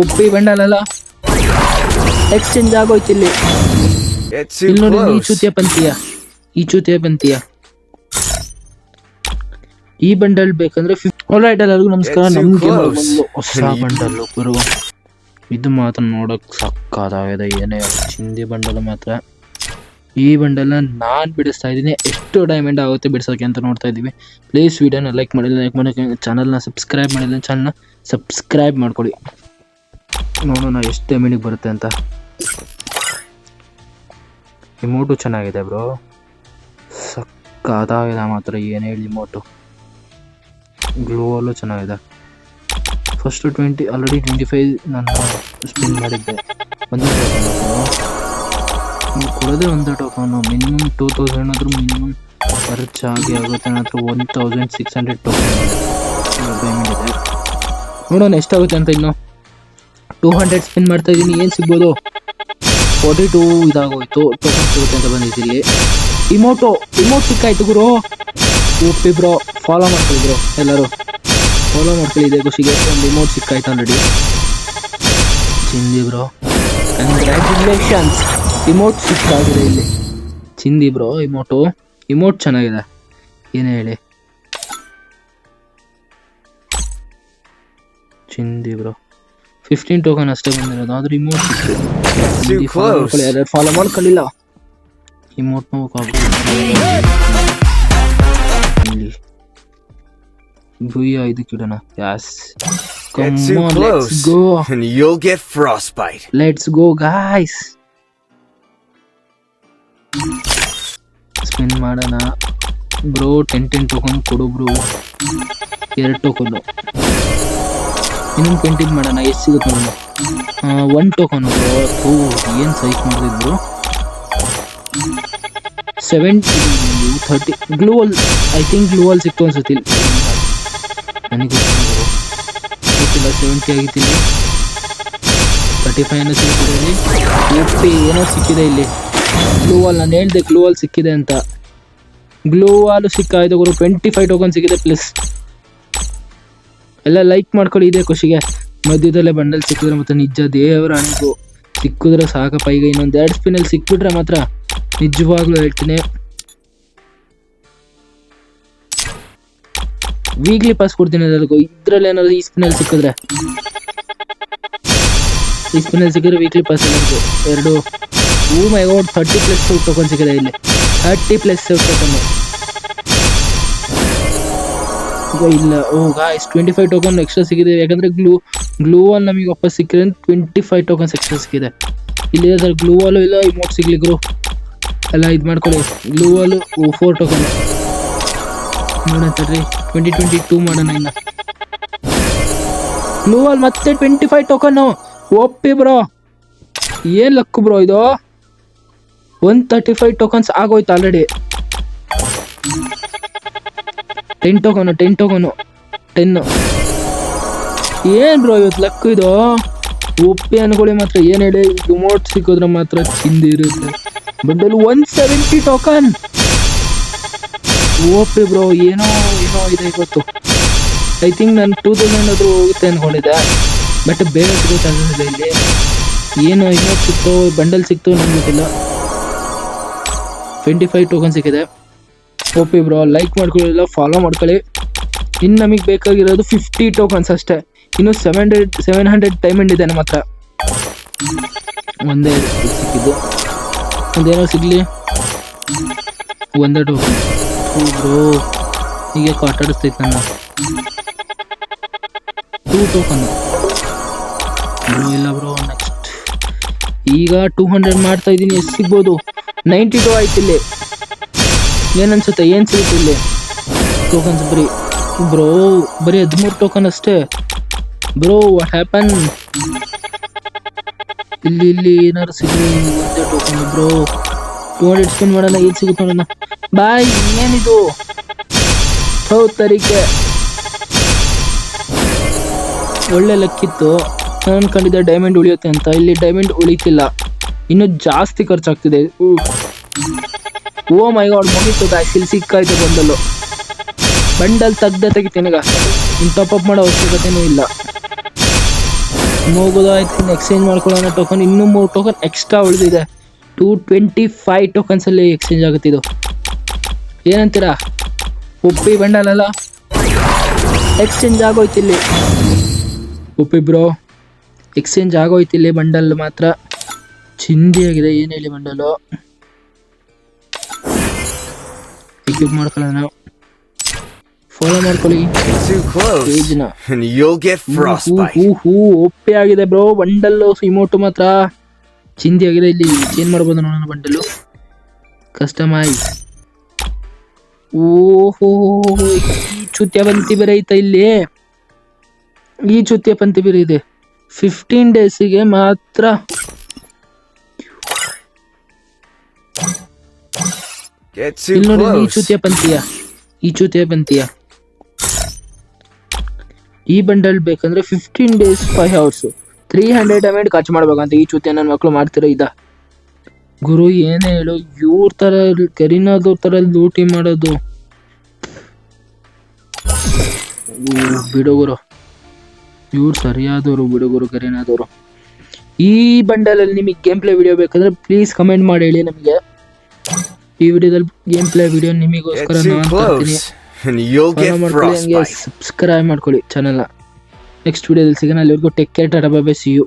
Uppi ಬಂಡಲಲ್ಲ? Exchange ಆಗೋಯ್ತು ಇಲ್ಲಿ ಇಲ್ಲಿ ನೋಡಿ ಈ. ಚೂತಿಯ ಪಂತಿಯ ಈ ಚೂತಿಯ ಪಂತಿಯ ಈ ಬಂಡಲ್ ಬೇಕಂದ್ರೆ ಆಲ್ರೈಟ್ ಎಲ್ಲರಿಗೂ ನಮಸ್ಕಾರ. ನಮ್ಗೆ ಹೊಸ ಬಂಡಲ್ ಬರುವ ಇದು ಮಾತ್ರ ನೋಡಕ್ ಸಕ್ಕದಾಗಿದೆ ಏನೇ ಚಿಂದಿ ಬಂಡಲ್ ಮಾತ್ರ. ಈ ಬಂಡಲ್ ನಾನ್ ಬಿಡಿಸ್ತಾ ಇದ್ದೀನಿ. ಎಷ್ಟು ಡೈಮಂಡ್ ಆಗುತ್ತೆ ಬಿಡಿಸೋಕೆ ಅಂತ ನೋಡ್ತಾ ಇದ್ದೀವಿ. ಪ್ಲೀಸ್ ವಿಡಿಯೋನ ಲೈಕ್ ಮಾಡಿಲ್ಲ ಲೈಕ್ ಮಾಡೋಕೆ ಚಾನಲ್ನ ಸಬ್ಸ್ಕ್ರೈಬ್ ಮಾಡಿಲ್ಲ ಚಾನಲ್ನ ಸಬ್ಸ್ಕ್ರೈಬ್ ಮಾಡ್ಕೊಳ್ಳಿ. ನೋಡೋಣ ಎಷ್ಟು ಡೈಮಂಡಿಗೆ ಬರುತ್ತೆ ಅಂತ. ಇಮೋಟು ಚೆನ್ನಾಗಿದೆ ಬ್ರೋ ಸಕ್ಕಾದಾಗಿದೆ ಮಾತ್ರ, ಏನು ಹೇಳಿ ಇಮೋಟು ಗ್ಲೋವಲ್ಲೂ ಚೆನ್ನಾಗಿದೆ. First twenty already twenty five ನಾನು ಸ್ಪಿನ್ ಮಾಡಿದ್ದೆ. ಒಂದು ಕೊಡೋದೇ ಒಂದು ಟೋಕನು ಮಿನಿಮಮ್ ಟೂ ತೌಸಂಡ್ ಆದರೂ ಮಿನಿಮಮ್ ಖರ್ಚಾಗಿ ಆಗುತ್ತೆ one thousand six hundred token ಇದೆ. ನೋಡೋಣ ಎಷ್ಟಾಗುತ್ತೆ ಅಂತ ಇನ್ನು. ಟೂ ಹಂಡ್ರೆಡ್ ಸ್ಪಿನ್ ಮಾಡ್ತಾ ಇದ್ದೀನಿ ಏನು ಸಿಗ್ಬೋದು? Forty two ಇದಾಗೋಯ್ತು. ಟೋಕನ್ ಸಿಗುತ್ತೆ ಅಂತ ಇಲ್ಲಿ ಇಮೋಟೋ ಇಮೋಟ್ ಸಿಕ್ಕಾಯ್ತು ಗುರು. ಓಪಿ ಬ್ರೋ ಫಾಲೋ ಮಾಡ್ಕೊಳ್ಳಿ ಬ್ರೋ ಎಲ್ಲರೂ. ಫಾಲೋ ಮಾಡ್ತಿದ್ದೆ ಖುಷಿಗೆ. ಒಂದು ಇಮೋಟ್ ಸಿಕ್ಕಾಯ್ತು ಆಲ್ರೆಡಿ ಚಿಂದಿ ಬ್ರೋ ಕಂಗ್ರ್ಯಾಚುಲೇಷನ್ಸ್ ಇಮೋಟ್ ಸಿಕ್ಕಾಗಿದೆ ಇಲ್ಲಿ. ಚಿಂದಿ ಬ್ರೋ ಇಮೋಟು ಇಮೋಟ್ ಚೆನ್ನಾಗಿದೆ. ಏನು ಹೇಳಿ. ಚಿಂದಿ ಬ್ರೋ ಫಿಫ್ಟೀನ್ ಟೋಕನ್ ಅಷ್ಟೇ ಬಂದಿರೋದು ಆದ್ರೆ ಇಮೋಟ್ ಸಿಕ್ತು Too close. ಯಾರು ಫಾಲೋ ಮಾಡ್ಕೊಳ್ಳಿಲ್ಲ. ಇಮೋಟ್ ಇಲ್ಲಿ ಭೂಯ ಇದಕ್ಕೆ ಇಡೋಣ ಯಾಸ್ too let's close, go and you'll get frostbite. Go guys spin ಮಾಡೋಣ. ಬ್ರೋ ಟೆನ್ ಟೆನ್ ಟೋಕನ್ ಕೊಡು ಬ್ರೋ ಎರಡು ಟೋಕನ್ನು ಇನ್ನೊಂದು ಪೇಂಟಿಂಗ್ ಮಾಡೋಣ, ಎಷ್ಟು ಸಿಗುತ್ತೆ ನೋಡೋಣ ಒನ್ ಟೋಕನ್ ಬ್ರೋ ಏನು ಸೈಕ್ ಮಾಡಿದ್ರು seventy thirty gloo wall I think gloo wall ಸಿಕ್ತು ಅನ್ಸುತ್ತೆ ನನಗೆ ಗೊತ್ತಿಲ್ಲ. ಸೆವೆಂಟಿ ಆಗಿತ್ತಿಲ್ಲ ತರ್ಟಿ ಫೈವ್ ಏನೋ ಸಿಕ್ಕಿದೆ ಇಲ್ಲಿ. ಎಫ್ಟಿ ಏನೋ ಸಿಕ್ಕಿದೆ ಇಲ್ಲಿ. ಗ್ಲೂವಲ್ ನಾನು ಹೇಳಿದೆ ಗ್ಲೋವಲ್ ಸಿಕ್ಕಿದೆ ಅಂತ. ಗ್ಲೂ ವಾಲ್ ಸಿಕ್ಕಾಯ್ತು ಗುರು. ಟ್ವೆಂಟಿ ಫೈವ್ ಟೋಕನ್ ಸಿಕ್ಕಿದೆ ಪ್ಲಸ್ ಎಲ್ಲ ಲೈಕ್ ಮಾಡ್ಕೊಳ್ಳಿ ಇದೆ ಖುಷಿಗೆ. ಮಧ್ಯದಲ್ಲೇ ಬಂಡಲ್ ಸಿಕ್ಕಿದ್ರೆ ಮತ್ತೆ ನಿಜ ದೇವರ ಅನುಭವ. ಸಿಕ್ಕಿದ್ರೆ ಸಾಕಪ್ಪ, ಈಗ ಇನ್ನೊಂದು ಎರಡು ಸ್ಪಿನಲ್ಲಿ ಸಿಕ್ಬಿಟ್ರೆ ಮಾತ್ರ ನಿಜವಾಗ್ಲೂ ಹೇಳ್ತೀನಿ. ವೀಕ್ಲಿ ಪಾಸ್ ಕೊಡ್ತೀನಿ ಎಲ್ಲರಿಗೂ. ಇದ್ರಲ್ಲಿ ಏನಾದ್ರು ಈ ಸ್ಪಿನಲ್ಲಿ ಸಿಕ್ಕಿದ್ರೆ. ಈ ಸ್ಪಿನಲ್ಲಿ ಸಿಕ್ಕಿದ್ರೆ ವೀಕ್ಲಿ ಪಾಸ್ ಎಲ್ಲರಿಗೂ. ಎರಡು. ಓ my god thirty plus token ಸಿಕ್ಕಿದೆ ಇಲ್ಲಿ. ಥರ್ಟಿ ಪ್ಲಸ್ ಟೋಕನ್ ಈಗ ಇಲ್ಲ. ಓ guys twenty five token extra ಸಿಗಿದೆ ಯಾಕಂದ್ರೆ ಗ್ಲೂ ಗ್ಲೂ ವಾಲ್ ನಮಗೆ ವಾಪಸ್ ಸಿಕ್ಕಿದೆ ಟ್ವೆಂಟಿ ಫೈವ್ ಟೋಕನ್ಸ್ ಎಕ್ಸ್ಟ್ರಾ ಸಿಕ್ಕಿದೆ. ಇಲ್ಲಿ ಸರ್ ಗ್ಲೂ ವಾಲು ಇಲ್ಲ ಇಮೋಟ್ ಸಿಗ್ಲಿ ಗುರು. ಎಲ್ಲ ಇದು ಮಾಡ್ಕೊಳ್ಳಿ. ಗ್ಲೂ ವಾಲು ಫೋರ್ ಟೋಕನ್ ನೋಡೋಣ ಟ್ವೆಂಟಿ ಟ್ವೆಂಟಿ ಟೂ ಮಾಡೋಣ ಇಲ್ಲ ಗ್ಲೂ ವಾಲ್ ಮತ್ತೆ ಟ್ವೆಂಟಿ ಫೈವ್ ಟೋಕನ್ ಒಪ್ಪಿ ಬ್ರೋ ಏನ್ ಲಕ್ಕು ಬ್ರೋ ಇದು? ಒನ್ ತರ್ಟಿ ಫೈವ್ ಟೋಕನ್ಸ್ ಆಗೋಯ್ತು already ten token ten token ten ಏನ್ ಬ್ರೋ ಇವತ್ತು ಲಕ್ ಇದು? ಒಪ್ಪಿ ಅನ್ಕೊಳ್ಳಿ ಮಾತ್ರ, ಏನ್ ಹೇಳಿ? ರಿಮೋಟ್ ಸಿಕ್ಕಿದ್ರೆ ಮಾತ್ರ ಚಿಂದಿ ಇರುತ್ತೆ. ಅಲ್ಲಿ one seventy token OP bro, ಏನೋ ಏನೋ ಇದೆ ಇವತ್ತು. ಐ ಥಿಂಕ್ ನಾನು ಟೂ ತೌಸಂಡ್ ಆದ್ರೂ ಹೋಗುತ್ತೆ ಅನ್ಕೊಂಡಿದ್ದೆ. ಬಟ್ ಬೇರೆ ಸಿಗುತ್ತೆ ಇಲ್ಲಿ. ಏನು ಇನ್ನೂ ಸಿಕ್ತು ಬಂಡಲ್ ಸಿಕ್ತು ನನಗೆ ಗೊತ್ತಿಲ್ಲ. ಟ್ವೆಂಟಿ ಫೈವ್ ಟೋಕನ್ ಸಿಕ್ಕಿದೆ. ಓಪಿ ಬ್ರೋ ಲೈಕ್ ಮಾಡ್ಕೊಳ್ಳಿಲ್ಲ ಫಾಲೋ ಮಾಡ್ಕೊಳ್ಳಿ. ಇನ್ನು ನಮಗೆ ಬೇಕಾಗಿರೋದು ಫಿಫ್ಟಿ ಟೋಕನ್ಸ್ ಅಷ್ಟೇ. ಇನ್ನು seven hundred seven hundred diamond ಇದೆ ನಮ್ಮ ಹತ್ರ. ಒಂದೇ ಸಿಕ್ಕಿದ್ದು. ಒಂದೇನೋ ಸಿಗಲಿ? ಒಂದೇ ಟೋಕನ್ ಬ್ರೋ, ಹೀಗೆ ಕಾಟಾಡಿಸ್ತೈತೆ ನನ್ನ. ಟೂ ಟೋಕನ್ ಇಲ್ಲ ಬ್ರೋ ನೆಕ್ಸ್ಟ್ ಈಗ ಟೂ ಹಂಡ್ರೆಡ್ ಮಾಡ್ತಾ ಇದ್ದೀನಿ, ಎಷ್ಟು ಸಿಗ್ಬೋದು? ನೈಂಟಿ ಟೂ ಆಯ್ತು ಇಲ್ಲಿ ಏನನ್ಸುತ್ತೆ, ಏನು ಸಿಗುತ್ತೆ ಇಲ್ಲಿ? ಟೋಕನ್ಸ್ ಬರೀ ಬ್ರೋ ಬರೀ ಹದಿಮೂರು ಟೋಕನ್ ಅಷ್ಟೇ. ಬ್ರೋ ವಾಟ್ ಹ್ಯಾಪನ್ ಇಲ್ಲಿ ಇಲ್ಲಿ ಏನಾರು ಒಂದೇ token bro two hundred spin ಮಾಡೋಣ ಏನು ಸಿಗುತ್ತೆ ನೋಡೋಣ. ಬಾಯ್, ಏನಿದು? ಹೌದು, ತರೀಕೆ. ಒಳ್ಳೆ ಲಕ್ಕಿತ್ತು ನಾನು ಅನ್ಕೊಂಡಿದ್ದೆ ಡೈಮಂಡ್ ಉಳಿಯುತ್ತೆ ಅಂತ. ಇಲ್ಲಿ ಡೈಮಂಡ್ ಉಳಿತಿಲ್ಲ. ಇನ್ನು ಜಾಸ್ತಿ ಖರ್ಚಾಗ್ತಿದೆ. ಓ ಮೈ ಗಾಡ್ ಮುಗಿತು ಗಾಯ್ಸ್ ಇಲ್ಲಿ ಸಿಕ್ಕಾಯ್ತು ಬಂದಲ್ಲು ಬಂಡಲ್. ತೆಗ್ದೆ ಇನ್ನು ಟಾಪ್ ಅಪ್ ಮಾಡೋ ಅವಶ್ಯಕತೆನೂ ಇಲ್ಲ. ಮುಗಿದೋಯ್ತು ಎಕ್ಸ್ಚೇಂಜ್ ಮಾಡ್ಕೊಳ್ಳೋಣ ಟೋಕನ್ ಇನ್ನೂ ಮೂರು ಟೋಕನ್ ಎಕ್ಸ್ಟ್ರಾ ಉಳಿದಿದೆ. ಟೂ ಟ್ವೆಂಟಿ ಫೈವ್ ಟೋಕನ್ಸಲ್ಲಿ ಎಕ್ಸ್ಚೇಂಜ್ ಆಗುತ್ತೆ ಇದು. ಏನಂತೀರಾ? ಉಪ್ಪಿ ಅಲ್ಲ? ಎಕ್ಸ್ಚೇಂಜ್ ಆಗೋಯ್ತು ಇಲ್ಲಿ. ಉಪ್ಪಿ ಬ್ರೋ ಎಕ್ಸ್ಚೇಂಜ್ ಆಗೋಯ್ತು ಇಲ್ಲಿ ಬಂಡಲ್ ಮಾತ್ರ. ಚಿಂದಿಯಾಗಿದೆ ಏನು ಹೇಳಿ ಬಂಡಲು? ಎಕ್ಯೂಪ್ ಮಾಡ್ಕೊಳ್ಳೋಣ ಫಾಲೋ ಮಾಡ್ಕೊಳ್ಳಿ. ಪೇಜ್ನ ಹೂ ಒಪ್ಪೆ ಆಗಿದೆ ಬ್ರೋ. ಬಂಡಲ್ಲು ಇಮೋಟು ಮಾತ್ರ. ಚಿಂದಿ ಆಗಿದೆ ಇಲ್ಲಿ. ಚೇಂಜ್ ಮಾಡ್ಬೋದು ನೋಡೋಣ ಬಂಡಲ್ಲು. ಕಸ್ಟಮೈಸ್ ಓಹೋ ಈ ಚುತ್ಯ ಪಂತಿ ಬೇರೆ ಐತ ಇಲ್ಲಿ? ಈ ಚುತ್ಯ ಪಂತಿ ಬೇರೆ ಇದೆ ಫಿಫ್ಟೀನ್ ಡೇಸಿಗೆ ಮಾತ್ರ Get too ಇಲ್ಲಿ ನೋಡಿ ಈ. ಚುತಿಯ ಪಂತಿಯ ಈ ಚೂತಿಯ ಪಂತಿಯ ಈ ಬಂಡಲ್ ಬೇಕಂದ್ರೆ fifteen days five hours three hundred amount ಖರ್ಚು ಮಾಡ್ಬೇಕಂತ ಈ ಚುತಿಯ ನನ್ನ ಮಕ್ಕಳು ಮಾಡ್ತಿರೋ ಇದ. ಗುರು ಏನೇ ಹೇಳು ಇವ್ರ ತರ ಕರೀನಾದವ್ರ ತರ ಲೂಟಿ ಮಾಡೋದು. ಓ, ಬಿಡು ಗುರು. ಇವ್ರು ಸರಿಯಾದವರು ಬಿಡು ಗುರು ಕರೀನಾದವರು. ಈ ಬಂಡಲಲ್ಲಿ ನಿಮಗೆ ಗೇಮ್ ಪ್ಲೇ ವಿಡಿಯೋ ಬೇಕಂದ್ರೆ ಪ್ಲೀಸ್ ಕಮೆಂಟ್ ಮಾಡಿ ಹೇಳಿ ನಮಗೆ. ಈ ವಿಡಿಯೋದಲ್ಲಿ ಗೇಮ್ ಪ್ಲೇ ವಿಡಿಯೋ ನಿಮಗೋಸ್ಕರ ನಾನು ಸಬ್ಸ್ಕ್ರೈಬ್ ಮಾಡ್ಕೊಳ್ಳಿ ಚಾನಲ್ನ ನೆಕ್ಸ್ಟ್ ವಿಡಿಯೋದಲ್ಲಿ ಸಿಗೋಣ. ಅಲ್ಲಿವರೆಗೂ take care tata bye bye see you